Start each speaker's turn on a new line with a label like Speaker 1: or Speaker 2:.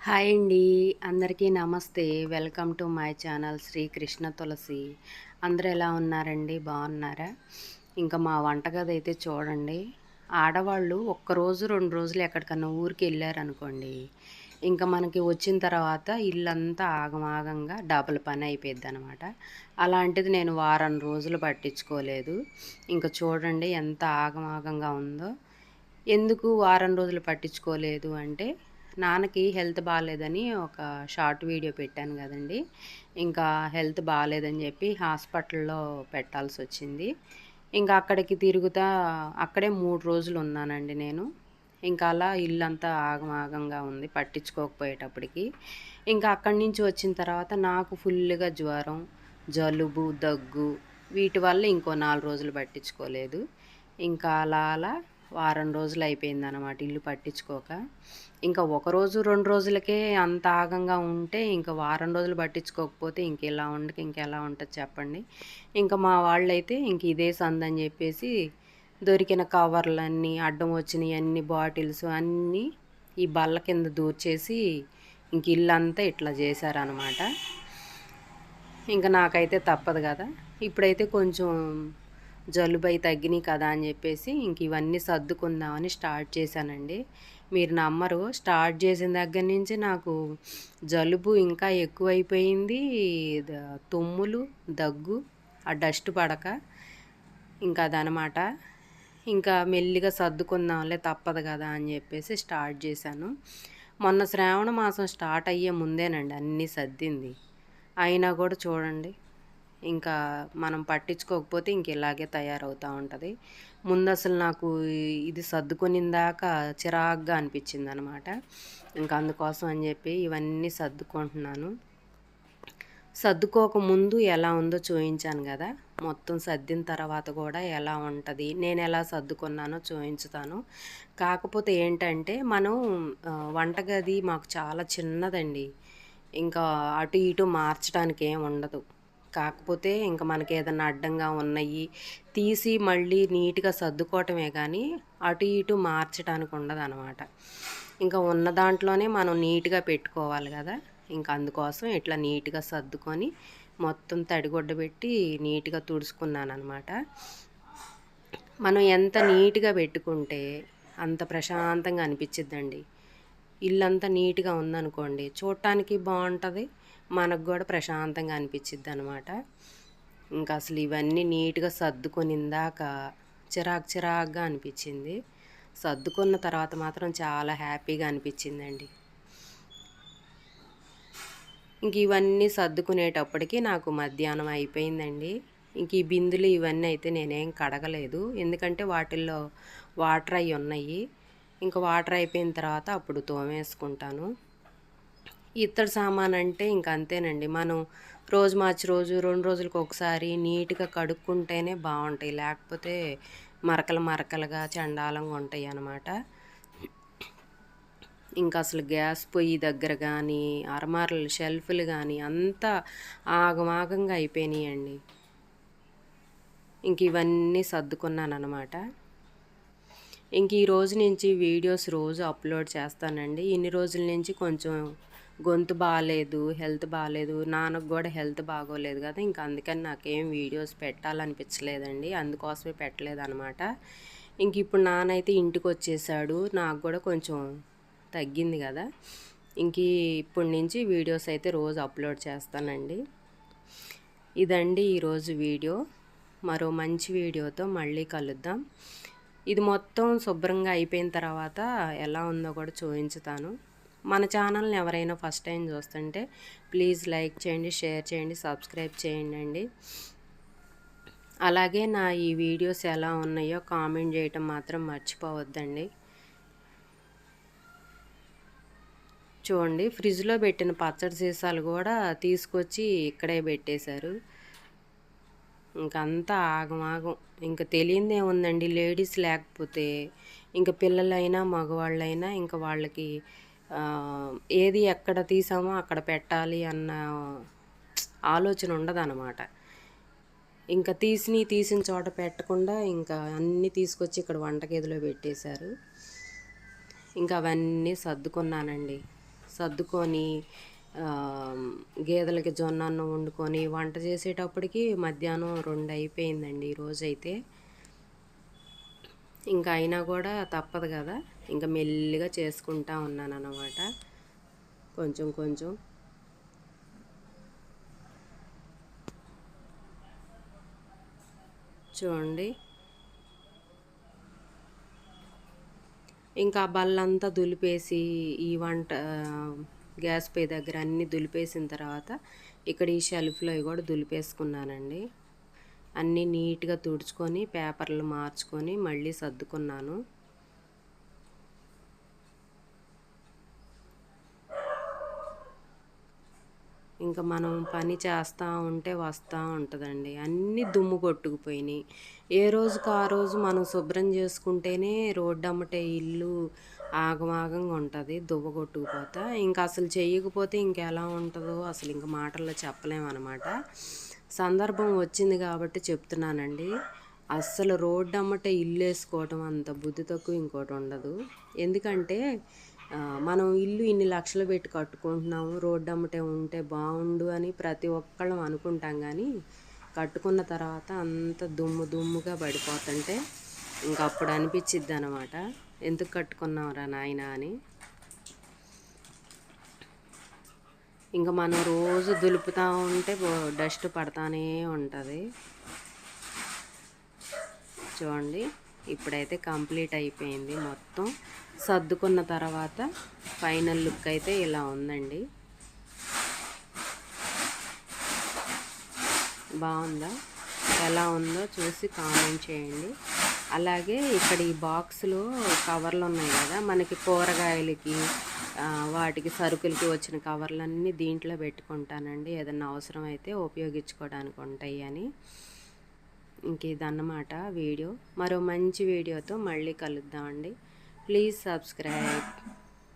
Speaker 1: Hi అండి. అందరికీ నమస్తే. Welcome to my channel Sri Krishna Tulasi. అందరు ఎలా ఉన్నారండి? బాగున్నారా? ఇంకా మా వంటగది అయితే చూడండి. ఆడవాళ్ళు ఒక్కరోజు రెండు రోజులు ఎక్కడికన్నా ఊరికి వెళ్ళారనుకోండి ఇంకా మనకి వచ్చిన తర్వాత ఇల్లంతా ఆగమాగంగా డబుల్ పని అయిపోయింది అనమాట అలాంటిది నేను వారం రోజులు పట్టించుకోలేదు. ఇంకా చూడండి ఎంత ఆగమాగంగా ఉందో. ఎందుకు వారం రోజులు పట్టించుకోలేదు అంటే నాన్నకి హెల్త్ బాగాలేదని ఒక షార్ట్ వీడియో పెట్టాను కదండి. ఇంకా హెల్త్ బాగాలేదని చెప్పి హాస్పిటల్లో పెట్టాల్సి వచ్చింది. ఇంకా అక్కడికి తిరుగుతా అక్కడే మూడు రోజులు ఉన్నానండి నేను. ఇంకా అలా ఇల్లంతా ఆగమాగంగా ఉంది పట్టించుకోకపోయేటప్పటికి. ఇంకా అక్కడి నుంచి వచ్చిన తర్వాత నాకు ఫుల్గా జ్వరం జలుబు దగ్గు వీటి వల్ల ఇంకో నాలుగు రోజులు పట్టించుకోలేదు. ఇంకా అలా అలా వారం రోజులు అయిపోయింది అనమాట ఇల్లు పట్టించుకోక. ఇంకా ఒక రోజు రెండు రోజులకే అంత ఆగంగా ఉంటే ఇంకా వారం రోజులు పట్టించుకోకపోతే ఇంకెలా ఉండక ఇంకెలా ఉంటుంది చెప్పండి. ఇంకా మా వాళ్ళైతే ఇంక ఇదే సందని చెప్పేసి దొరికిన కవర్లన్నీ అడ్డం వచ్చినవి అన్ని బాటిల్స్ అన్నీ ఈ బల్ల కింద దూర్చేసి ఇంక ఇల్లంతా ఇట్లా చేశారనమాట ఇంకా నాకైతే తప్పదు కదా. ఇప్పుడైతే కొంచెం జలుబై తగ్గినాయి కదా అని చెప్పేసి ఇంక ఇవన్నీ సర్దుకుందామని స్టార్ట్ చేశానండి. మీరు నమ్మరు స్టార్ట్ చేసిన దగ్గర నుంచి నాకు జలుబు ఇంకా ఎక్కువైపోయింది. తుమ్ములు దగ్గు ఆ డస్ట్ పడక ఇంకా అదనమాట. ఇంకా మెల్లిగా సర్దుకుందాంలే తప్పదు కదా అని చెప్పేసి స్టార్ట్ చేశాను. మొన్న శ్రావణ మాసం స్టార్ట్ అయ్యే ముందేనండి అన్నీ సర్దింది. అయినా కూడా చూడండి. ఇంకా మనం పట్టించుకోకపోతే ఇంక ఇలాగే తయారవుతూ ఉంటుంది. ముందు అసలు నాకు ఇది సర్దుకునిందాక చిరాగ్గా అనిపించింది అనమాట ఇంకా అందుకోసం అని చెప్పి ఇవన్నీ సర్దుకుంటున్నాను. సర్దుకోక ముందు ఎలా ఉందో చూపించాను కదా. మొత్తం సర్దిన తర్వాత కూడా ఎలా ఉంటుంది నేను ఎలా సర్దుకున్నానో చూపించుతాను కాకపోతే ఏంటంటే మనం వంటగది మాకు చాలా చిన్నదండి. ఇంకా అటు ఇటు మార్చడానికి ఏం ఉండదు. కాకపోతే ఇంకా మనకి ఏదైనా అడ్డంగా ఉన్నాయి తీసి మళ్ళీ నీట్గా సర్దుకోవటమే కానీ అటు ఇటు మార్చడానికి ఉండదు అనమాట ఇంకా ఉన్న దాంట్లోనే మనం నీట్గా పెట్టుకోవాలి కదా ఇంకా అందుకోసం ఇట్లా నీట్గా సర్దుకొని మొత్తం తడిగుడ్డ పెట్టి నీట్గా తుడుచుకున్నాను అనమాట మనం ఎంత నీట్గా పెట్టుకుంటే అంత ప్రశాంతంగా అనిపించిద్దండి ఇల్లంతా నీట్గా ఉందనుకోండి చూడటానికి బాగుంటుంది మనకు కూడా ప్రశాంతంగా అనిపించిద్ది అనమాట ఇంకా అసలు ఇవన్నీ నీట్గా సర్దుకొని ఇందాక చిరాకు చిరాకుగా అనిపించింది సర్దుకున్న తర్వాత మాత్రం చాలా హ్యాపీగా అనిపించిందండి ఇంక ఇవన్నీ సర్దుకునేటప్పటికి నాకు మధ్యాహ్నం అయిపోయిందండి. ఇంక ఈ బిందులు ఇవన్నీ అయితే నేనేం కడగలేదు. ఎందుకంటే వాటిల్లో వాటర్ అవి ఉన్నాయి. ఇంకా వాటర్ అయిపోయిన తర్వాత అప్పుడు తోమేసుకుంటాను. ఇత్తడి సామాన్ అంటే ఇంక అంతేనండి. మనం రోజు మార్చి రోజు రెండు రోజులకు ఒకసారి నీట్గా కడుక్కుంటేనే బాగుంటాయి లేకపోతే మరకలు మరకలుగా చండాలంగా ఉంటాయి అన్నమాట. ఇంకా అసలు గ్యాస్ పొయ్యి దగ్గర కానీ అరమారలు షెల్ఫ్లు కానీ అంతా ఆగమాగంగా అయిపోయినాయండి. ఇంక ఇవన్నీ సర్దుకున్నాను అనమాట ఇంక ఈ రోజు నుంచి వీడియోస్ రోజు అప్లోడ్ చేస్తానండి. ఇన్ని రోజుల నుంచి కొంచెం గొంతు బాగాలేదు హెల్త్ బాగాలేదు నాన్నకు కూడా హెల్త్ బాగోలేదు కదా ఇంకా అందుకని నాకేం వీడియోస్ పెట్టాలనిపించలేదండి. అందుకోసమే పెట్టలేదు అనమాట ఇంక ఇప్పుడు నాన్నైతే ఇంటికి వచ్చేసాడు నాకు కూడా కొంచెం తగ్గింది కదా. ఇంక ఇప్పటి నుంచి వీడియోస్ అయితే రోజు అప్లోడ్ చేస్తానండి. ఇదండి ఈరోజు వీడియో. మరో మంచి వీడియోతో మళ్ళీ కలుద్దాం. ఇది మొత్తం శుభ్రంగా అయిపోయిన తర్వాత ఎలా ఉందో కూడా చూపించుతాను మన ఛానల్ని ఎవరైనా ఫస్ట్ టైం చూస్తుంటే ప్లీజ్ లైక్ చేయండి షేర్ చేయండి సబ్స్క్రైబ్ చేయండి అండి అలాగే నా ఈ వీడియోస్ ఎలా ఉన్నాయో కామెంట్ చేయటం మాత్రం మర్చిపోవద్దండి. చూడండి ఫ్రిడ్జ్లో పెట్టిన పచ్చడి సీసాలు కూడా తీసుకొచ్చి ఇక్కడే పెట్టేశారు. ఇంకంతా ఆగమాగం. ఇంకా తెలియంది ఏముందండి లేడీస్ లేకపోతే ఇంకా పిల్లలైనా మగవాళ్ళైనా ఇంకా వాళ్ళకి ఏది ఎక్కడ తీసామో అక్కడ పెట్టాలి అన్న ఆలోచన ఉండదన్నమాట. ఇంకా తీసి తీసిన చోట పెట్టకుండా ఇంకా అన్నీ తీసుకొచ్చి ఇక్కడ వంటగదిలో పెట్టేశారు. ఇంకా అవన్నీ సర్దుకున్నానండి. సర్దుకొని గేదెలకి జొన్న అన్నం వండుకొని వంట చేసేటప్పటికి మధ్యాహ్నం రెండు అయిపోయిందండి ఈరోజైతే ఇంకా అయినా కూడా తప్పదు కదా. ఇంకా మెల్లిగా చేసుకుంటా ఉన్నాను అన్నమాట కొంచెం కొంచెం. చూడండి. ఇంకా బల్లంతా దులిపేసి ఈ వంట గ్యాస్ పే దగ్గర అన్నీ దులిపేసిన తర్వాత ఇక్కడ ఈ షెల్ఫ్లో కూడా దులిపేసుకున్నానండి. అన్నీ నీట్గా తుడుచుకొని పేపర్లు మార్చుకొని మళ్ళీ సర్దుకున్నాను. ఇంకా మనం పని చేస్తూ ఉంటే వస్తూ ఉంటుందండి. అన్నీ దుమ్ము కొట్టుకుపోయినాయి. ఏ రోజుకు ఆ రోజు మనం శుభ్రం చేసుకుంటేనే రోడ్డు అమ్మటే ఇల్లు ఆగమాగంగా ఉంటుంది దువ్వ కొట్టుకుపోతా. ఇంకా అసలు చేయకపోతే ఇంకెలా ఉంటుందో అసలు ఇంకా మాటల్లో చెప్పలేమన్నమాట సందర్భం వచ్చింది కాబట్టి చెప్తున్నానండి. అస్సలు రోడ్డు అమ్మటే ఇల్లు వేసుకోవటం అంత బుద్ధి తక్కువ ఇంకోటి ఉండదు. ఎందుకంటే మనం ఇల్లు ఇన్ని లక్షలు పెట్టి కట్టుకుంటున్నాము రోడ్డు అమ్మటే ఉంటే బాగుండు అని ప్రతి ఒక్కళ్ళం అనుకుంటాం కానీ కట్టుకున్న తర్వాత అంత దుమ్ము దుమ్ముగా పడిపోతుంటే ఇంకప్పుడు అనిపించిద్ది అనమాట ఎందుకు కట్టుకున్నావురా నాయన అని. ఇంకా మనం రోజు దులుపుతూ ఉంటే డస్ట్ పడతానే ఉంటుంది. చూడండి ఇప్పుడైతే కంప్లీట్ అయిపోయింది మొత్తం. సర్దుకున్న తర్వాత ఫైనల్ లుక్ అయితే ఇలా ఉందండి. బాగుందా? ఎలా ఉందో చూసి కామెంట్ చేయండి. అలాగే ఇక్కడ ఈ బాక్స్లో కవర్లు ఉన్నాయి కదా మనకి కూరగాయలకి వాటికి సరుకులకి వచ్చిన కవర్లన్నీ దీంట్లో పెట్టుకుంటానండి. ఏదన్నా అవసరం అయితే ఉపయోగించుకోవడానికి ఉంటాయి అని. ఇంక ఇదన్నమాట వీడియో. మరో మంచి వీడియోతో మళ్ళీ కలుద్దామండి. Please subscribe.